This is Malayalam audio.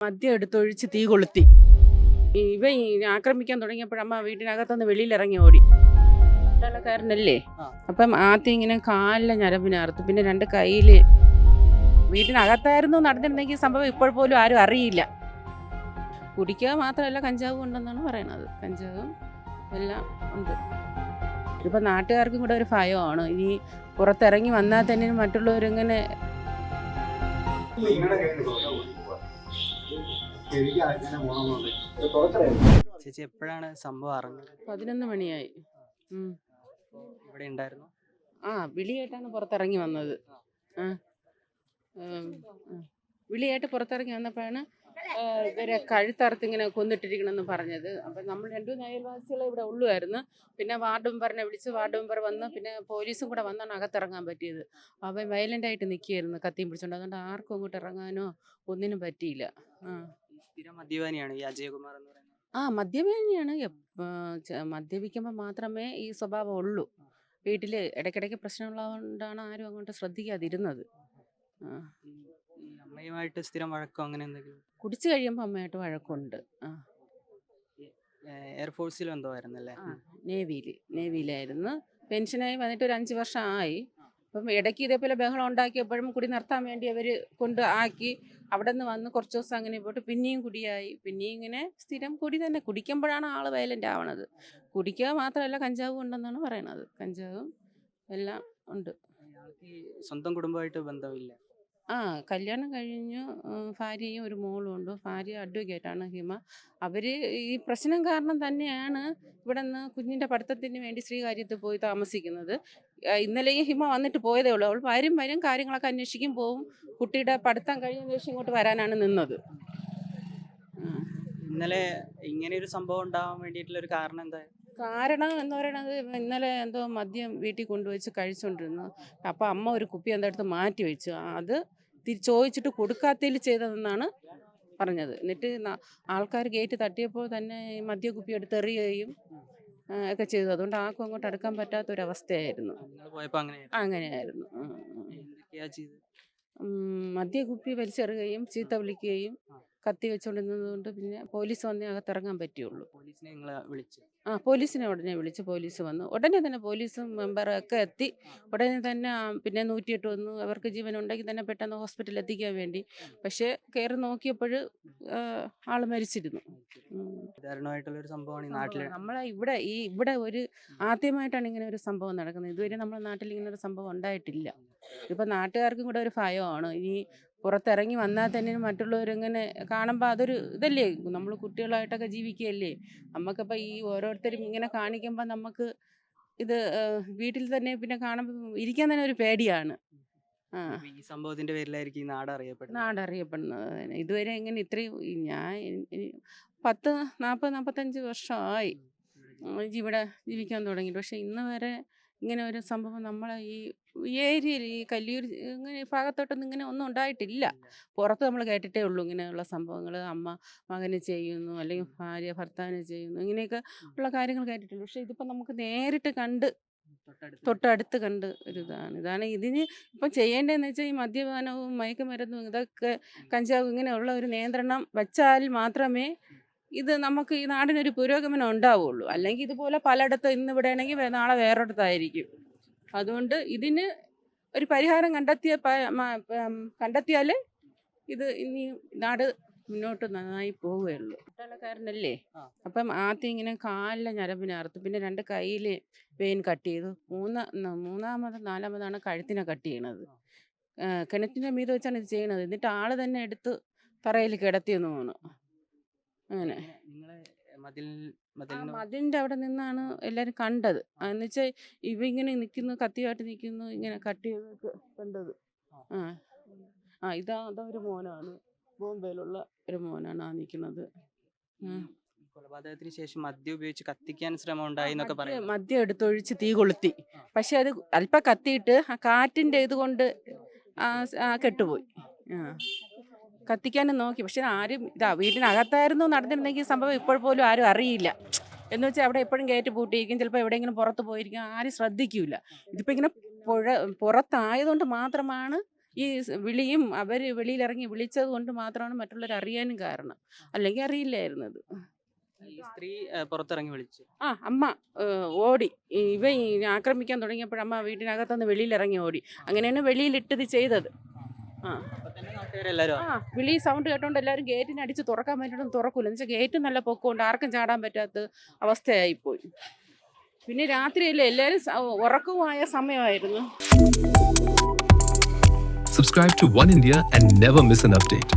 മദ്യം എടുത്തൊഴിച്ച് തീ കൊളുത്തി. ഇവ ആക്രമിക്കാൻ തുടങ്ങിയപ്പോഴമ്മ വീട്ടിനകത്തുനിന്ന് വെളിയിലിറങ്ങി ഓടി. ആ. അപ്പം ആദ്യം ഇങ്ങനെ കാലിലെ ഞരമ്പിനകത്ത് പിന്നെ രണ്ട് കയ്യിൽ വീട്ടിനകത്തായിരുന്നു നടന്നിരുന്നെങ്കിൽ സംഭവം ഇപ്പോൾ പോലും ആരും അറിയില്ല. കുടിക്കുക മാത്രമല്ല കഞ്ചാവും ഉണ്ടെന്നാണ് പറയണത്. കഞ്ചാവും എല്ലാം ഉണ്ട്. ഇപ്പം നാട്ടുകാർക്കും കൂടെ ഒരു ഭയമാണ്. ഇനി പുറത്തിറങ്ങി വന്നാൽ തന്നെ മറ്റുള്ളവരിങ്ങനെ ചേച്ചി എപ്പോഴാണ് സംഭവം അറിഞ്ഞത്? പതിനൊന്ന് മണിയായി. ഇവിടെ ഉണ്ടായിരുന്നു? ആ വിളിയായിട്ടാണ് പുറത്തിറങ്ങി വന്നത്. ആ. വിളിയായിട്ട് പുറത്തിറങ്ങി വന്നപ്പോഴാണ് ഇവരെ കഴുത്തറുത്ത് ഇങ്ങനെ കൊന്നിട്ടിരിക്കണമെന്ന് പറഞ്ഞത്. അപ്പം നമ്മൾ രണ്ടു അയൽവാസികൾ ഇവിടെ ഉള്ളുമായിരുന്നു പിന്നെ വാർഡ് മെമ്പറിനെ വിളിച്ച് വാർഡ് മെമ്പർ വന്ന് പിന്നെ പോലീസും കൂടെ വന്നാണ് അകത്തിറങ്ങാൻ പറ്റിയത്. അവൻ വയലന്റായിട്ട് നിൽക്കുകയായിരുന്നു കത്തിയും പിടിച്ചോണ്ട്. അതുകൊണ്ട് ആർക്കും അങ്ങോട്ട് ഇറങ്ങാനോ ഒന്നിനും പറ്റിയില്ല. ആ. സ്ഥിരം മദ്യപാനിയാണ് ഈ അജയകുമാർ എന്ന് പറയുന്നത്. ആ മദ്യപാനിയാണ്. മദ്യപിക്കുമ്പോൾ മാത്രമേ ഈ സ്വഭാവം ഉള്ളൂ. വീട്ടിൽ ഇടയ്ക്കിടയ്ക്ക് പ്രശ്നമുള്ളതുകൊണ്ടാണ് ആരും അങ്ങോട്ട് ശ്രദ്ധിക്കാതിരുന്നത്. അമ്മയുമായിട്ട് സ്ഥിരം വഴക്കോ അങ്ങനെ എന്തെങ്കിലും? കുടിച്ചു കഴിയുമ്പോൾ അമ്മയായിട്ട് വഴക്കുണ്ട്. ആ. എയർഫോഴ്സിൽ എന്തോ ആയിരുന്നല്ലേ? നേവിയിൽ നേവിയിലായിരുന്നു പെൻഷനായി വന്നിട്ട് ഒരു അഞ്ച് വർഷം ആയി അപ്പം ഇടയ്ക്ക് ഇതേപോലെ ബഹളം ഉണ്ടാക്കിയപ്പോഴും കുടി നിർത്താൻ വേണ്ടി അവർ കൊണ്ട് ആക്കി അവിടെ നിന്ന് വന്ന് കുറച്ച് ദിവസം അങ്ങനെ പോയിട്ട് പിന്നെയും കുടിയായി. പിന്നെയും ഇങ്ങനെ സ്ഥിരം കുടി തന്നെ. കുടിക്കുമ്പോഴാണ് ആൾ വയലന്റ് ആവണത്. കുടിക്കുക മാത്രമല്ല കഞ്ചാവും ഉണ്ടെന്നാണ് പറയണത്. കഞ്ചാവും എല്ലാം ഉണ്ട്. സ്വന്തം കുടുംബമായിട്ട് ബന്ധമില്ല. ആ കല്യാണം കഴിഞ്ഞു. ഭാര്യയും ഒരു മോളും ഉണ്ട്. ഭാര്യ അഡ്വക്കേറ്റാണ് ഹിമ. അവർ ഈ പ്രശ്നം കാരണം തന്നെയാണ് ഇവിടെ നിന്ന് കുഞ്ഞിന്റെ പഠിത്തത്തിന് വേണ്ടി ശ്രീകാര്യത്തിൽ പോയി താമസിക്കുന്നത്. ആ, ഇന്നലെയും ഹിമ വന്നിട്ട് പോയതേ ഉള്ളൂ. അവൾ വരും വരും കാര്യങ്ങളൊക്കെ അന്വേഷിക്കും പോവും. കുട്ടിയുടെ പഠിത്തം കഴിഞ്ഞ ശേഷം ഇങ്ങോട്ട് വരാനാണ് നിന്നത്. ഇന്നലെ ഇങ്ങനെ ഒരു സംഭവം ഉണ്ടാവാൻ വേണ്ടിയിട്ടുള്ള ഒരു കാരണം എന്താ? കാരണം എന്ന് പറയണത് ഇന്നലെ എന്തോ മദ്യം വീട്ടിൽ കൊണ്ടുവച്ച് കഴിച്ചുകൊണ്ടിരുന്നു അപ്പോൾ അമ്മ ഒരു കുപ്പി എന്താ അടുത്ത് മാറ്റി വെച്ചു. അത് ചോദിച്ചിട്ട് കൊടുക്കാത്തതിൽ ചെയ്തതെന്നാണ് പറഞ്ഞത്. എന്നിട്ട് ആൾക്കാർ ഗേറ്റ് തട്ടിയപ്പോൾ തന്നെ മദ്യക്കുപ്പി എടുത്ത് എറിയുകയും ആ, ഒക്കെ ചെയ്തു. അതുകൊണ്ട് ആർക്കും അങ്ങോട്ട് അടുക്കാൻ പറ്റാത്തൊരവസ്ഥയായിരുന്നു. നിങ്ങൾ പോയപ്പോ അങ്ങനെ അങ്ങനെയായിരുന്നു. മദ്യ കുപ്പി എന്തൊക്കെയാ ചെയ്ത് ഉം, വലിച്ചെറിയുകയും ചീത്ത വിളിക്കുകയും കത്തി വെച്ചുകൊണ്ടിരുന്നത് കൊണ്ട് പിന്നെ പോലീസ് വന്നേ അകത്തിറങ്ങാൻ പറ്റുള്ളൂ. പോലീസിനെ നിങ്ങൾ വിളിച്ചു? ആ പോലീസിനെ ഉടനെ വിളിച്ച് പോലീസ് വന്നു. ഉടനെ തന്നെ പോലീസും മെമ്പർ ഒക്കെ എത്തി. ഉടനെ തന്നെ പിന്നെ നൂറ്റിയെട്ട് വന്നു. അവർക്ക് ജീവൻ ഉണ്ടെങ്കിൽ തന്നെ പെട്ടെന്ന് ഹോസ്പിറ്റലിൽ എത്തിക്കാൻ വേണ്ടി. പക്ഷേ കയറി നോക്കിയപ്പോൾ ആൾ മരിച്ചിരുന്നു. ഒരു സംഭവമാണ് ഈ നാട്ടിൽ. നമ്മളെ ഇവിടെ ഈ ഇവിടെ ഒരു ആദ്യമായിട്ടാണ് ഇങ്ങനെ ഒരു സംഭവം നടക്കുന്നത്. ഇതുവരെ നമ്മുടെ നാട്ടിൽ ഇങ്ങനെ ഒരു സംഭവം ഉണ്ടായിട്ടില്ല. ഇപ്പം നാട്ടുകാർക്കും കൂടെ ഒരു ഭയമാണ്. ഇനി പുറത്തിറങ്ങി വന്നാൽ തന്നെ മറ്റുള്ളവരിങ്ങനെ കാണുമ്പോൾ അതൊരു ഇതല്ലേ? നമ്മൾ കുട്ടികളായിട്ടൊക്കെ ജീവിക്കുകയല്ലേ? നമുക്കിപ്പോൾ ഈ ഓരോരുത്തരും ഇങ്ങനെ കാണിക്കുമ്പോൾ നമുക്ക് ഇത് വീട്ടിൽ തന്നെ പിന്നെ കാണുമ്പോൾ ഇരിക്കാൻ തന്നെ ഒരു പേടിയാണ്. ആ. ഈ സംഭവത്തിന്റെ പേരിലായിരിക്കും നാട് അറിയപ്പെടുന്നത്. നാട് അറിയപ്പെടുന്നത്. ഇതുവരെ ഇങ്ങനെ ഇത്രയും ഞാൻ പത്ത് നാൽപ്പത് നാൽപ്പത്തഞ്ച് വർഷമായി ഇവിടെ ജീവിക്കാൻ തുടങ്ങിയിട്ട്. പക്ഷെ ഇന്ന് വരെ ഇങ്ങനെ ഒരു സംഭവം നമ്മളെ ഈ ഏരിയയിൽ ഈ കല്ലിയൂർ ഇങ്ങനെ ഭാഗത്തോട്ടൊന്നും ഇങ്ങനെ ഒന്നും ഉണ്ടായിട്ടില്ല. പുറത്ത് നമ്മൾ കേട്ടിട്ടേ ഉള്ളൂ ഇങ്ങനെയുള്ള സംഭവങ്ങൾ. അമ്മ മകന് ചെയ്യുന്നു അല്ലെങ്കിൽ ഭാര്യ ഭർത്താവിന് ചെയ്യുന്നു ഇങ്ങനെയൊക്കെ ഉള്ള കാര്യങ്ങൾ കേട്ടിട്ടുള്ളൂ. പക്ഷെ ഇതിപ്പോൾ നമുക്ക് നേരിട്ട് കണ്ട് തൊട്ടടുത്ത് തൊട്ടടുത്ത് കണ്ട് ഒരു ഇതാണ്. ഇതാണ് ഇതിന് ഇപ്പം ചെയ്യേണ്ടതെന്ന് വെച്ചാൽ ഈ മദ്യപാനവും മയക്കുമരുന്നും ഇതൊക്കെ കഞ്ചാവും ഇങ്ങനെയുള്ള ഒരു നിയന്ത്രണം വെച്ചാൽ മാത്രമേ ഇത് നമുക്ക് ഈ നാടിനൊരു പുരോഗമനം ഉണ്ടാവുള്ളൂ. അല്ലെങ്കിൽ ഇതുപോലെ പലയിടത്തും ഇന്ന് ഇവിടെ ആണെങ്കിൽ നാളെ വേറൊരിടത്തായിരിക്കും. അതുകൊണ്ട് ഇതിന് ഒരു പരിഹാരം കണ്ടെത്തിയ കണ്ടെത്തിയാൽ ഇത് ഇനി നാട് മുന്നോട്ട് നന്നായി പോവുകയുള്ളൂ. ആ. അപ്പം ആദ്യം ഇങ്ങനെ കാലിലെ ഞരമ്പിനകത്ത് പിന്നെ രണ്ട് കയ്യിൽ വെയിൻ കട്ട് ചെയ്തു. മൂന്ന് മൂന്നാമത് നാലാമതാണ് കഴുത്തിനെ കട്ട് ചെയ്യണത്. കിണറ്റിന്റെ മീത് വെച്ചാണ് ഇത് ചെയ്യണത്. എന്നിട്ട് ആൾ തന്നെ എടുത്ത് തറയിൽ കിടത്തിയെന്ന് തോന്നുന്നു. അങ്ങനെ. മതിലിന്റെ അവിടെ നിന്നാണ് എല്ലാരും കണ്ടത്. എന്ന് വെച്ചാൽ ഇവ ഇങ്ങനെ നിൽക്കുന്നു കത്തിയായിട്ട് നിൽക്കുന്നു ഇങ്ങനെ കട്ടി കണ്ടത്. ആ. ആ. ഇതാ അതാ ഒരു മോനാണ്. ബോംബെയിലുള്ള ഒരു മോനാണ് ആ നിൽക്കുന്നത് കൊലപാതകത്തിന് ശേഷം മദ്യം ഉപയോഗിച്ച് കത്തിക്കാൻ ശ്രമം ഉണ്ടായി എന്നൊക്കെ പറയുന്നു. മദ്യം എടുത്തൊഴിച്ച് തീ കൊളുത്തി. പക്ഷെ അത് അല്പം കത്തിയിട്ട് ആ കാറ്റിന്റെ ഇത് കൊണ്ട് ആ കെട്ടുപോയി. ആ. കത്തിക്കാനും നോക്കി. പക്ഷെ ആരും ഇതാ വീട്ടിനകത്തായിരുന്നു നടന്നിരുന്നെങ്കിൽ സംഭവം ഇപ്പോൾ പോലും ആരും അറിയില്ല. എന്ന് വെച്ചാൽ അവിടെ എപ്പോഴും കയറ്റി പൂട്ടിയിരിക്കും. ചിലപ്പോൾ എവിടെയെങ്കിലും പുറത്ത് പോയിരിക്കും. ആരും ശ്രദ്ധിക്കില്ല ഇതിപ്പോൾ ഇങ്ങനെ പുഴ പുറത്തായതുകൊണ്ട് മാത്രമാണ് ഈ വിളിയും അവർ വെളിയിലിറങ്ങി വിളിച്ചത് കൊണ്ട് മാത്രമാണ് മറ്റുള്ളവർ അറിയാനും കാരണം. അല്ലെങ്കിൽ അറിയില്ലായിരുന്നു ഈ സ്ത്രീ പുറത്തിറങ്ങി വിളിച്ചു. ആ അമ്മ ഓടി. ഇവ ആക്രമിക്കാൻ തുടങ്ങിയപ്പോൾ അമ്മ വീട്ടിനകത്തുനിന്ന് വെളിയിലിറങ്ങി ഓടി. അങ്ങനെയാണ് വെളിയിലിട്ടത് ചെയ്തത്. വിളി സൗണ്ട് കേട്ടോണ്ട് എല്ലാവരും ഗേറ്റിന് അടിച്ച് തുറക്കാൻ പറ്റണം തുറക്കൂല. എന്ന് വെച്ചാൽ ഗേറ്റ് നല്ല പൊക്കമുണ്ട് ആർക്കും ചാടാൻ പറ്റാത്ത അവസ്ഥയായി പോയി പിന്നെ രാത്രിയല്ലേ എല്ലാവരും ഉറക്കവുമായ സമയമായിരുന്നു. Subscribe to One India and never miss an update.